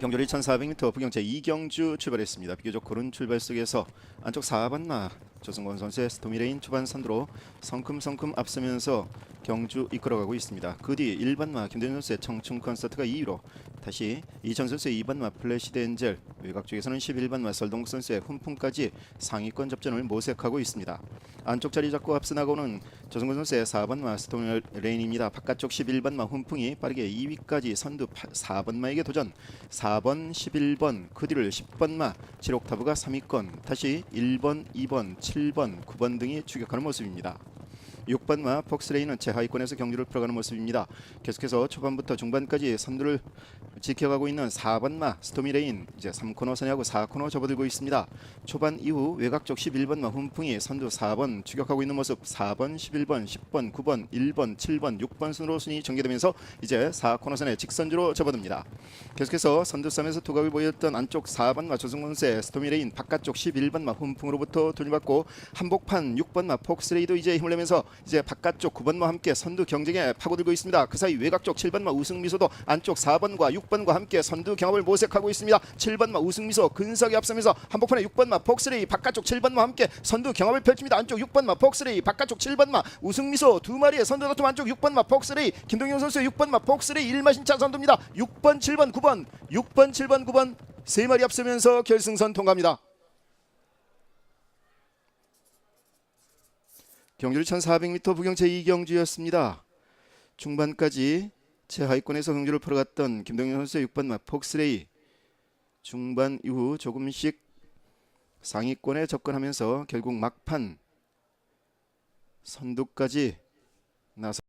경주리 1400m 부경차 이경주 출발했습니다. 비교적 고른 출발 속에서 안쪽 4번마 조승권 선수의 스토미레인 초반 선두로 성큼성큼 앞서면서 경주 이끌어가고 있습니다. 그 뒤 1번마 김대현 선수의 청춘 콘서트가 2위로 다시 이천 선수의 2번마 플래시 덴젤 외곽 쪽에서는 11번마 설동 선수의 훈풍까지 상위권 접전을 모색하고 있습니다. 안쪽 자리 잡고 나가오는 조승권 선수의 4번 마 스토미레인입니다. 바깥쪽 11번 마 훈풍이 빠르게 2위까지 선두 4번 마에게 도전 4번, 11번, 그 뒤를 10번마 지록타브가 3위권, 다시 1번, 2번, 7번, 9번 등이 추격하는 모습입니다. 6번 마 폭스레이는 최하위권에서 경주를 풀어가는 모습입니다. 계속해서 초반부터 중반까지 선두를 지켜가고 있는 4번 마 스토미레인 이제 3코너 선회하고 4코너 접어들고 있습니다. 초반 이후 외곽 쪽 11번 마 훈풍이 선두 4번 추격하고 있는 모습 4번, 11번, 10번, 9번, 1번, 7번, 6번 순으로 순위 전개되면서 이제 4코너선에 직선주로 접어듭니다. 계속해서 선두 싸움에서 두각을 보였던 안쪽 4번 마 조승훈세 스토미레인 바깥쪽 11번 마 훈풍으로부터 돌려받고 한복판 6번 마 폭스레이도 이제 힘을 내면서 이제 바깥쪽 9번과 함께 선두 경쟁에 파고들고 있습니다. 그 사이 외곽 쪽 7번마 우승미소도 안쪽 4번과 6번과 함께 선두 경합을 모색하고 있습니다. 7번마 우승미소 근석이 앞서면서 한복판에 6번마 폭스레이 바깥쪽 7번과 함께 선두 경합을 펼칩니다. 안쪽 6번마 폭스레이 바깥쪽 7번마 우승미소 두 마리의 선두 다툼 안쪽 6번마 폭스레이 김동현 선수의 6번마 폭스레이 1마신차 선두입니다. 6번 7번 9번 6번 7번 9번 세 마리 앞서면서 결승선 통과합니다. 경주를 1400m 부경차 이경주였습니다. 중반까지 최하위권에서 경주를 풀어갔던 김동현 선수의 6번 마 폭스레이 중반 이후 조금씩 상위권에 접근하면서 결국 막판 선두까지 나서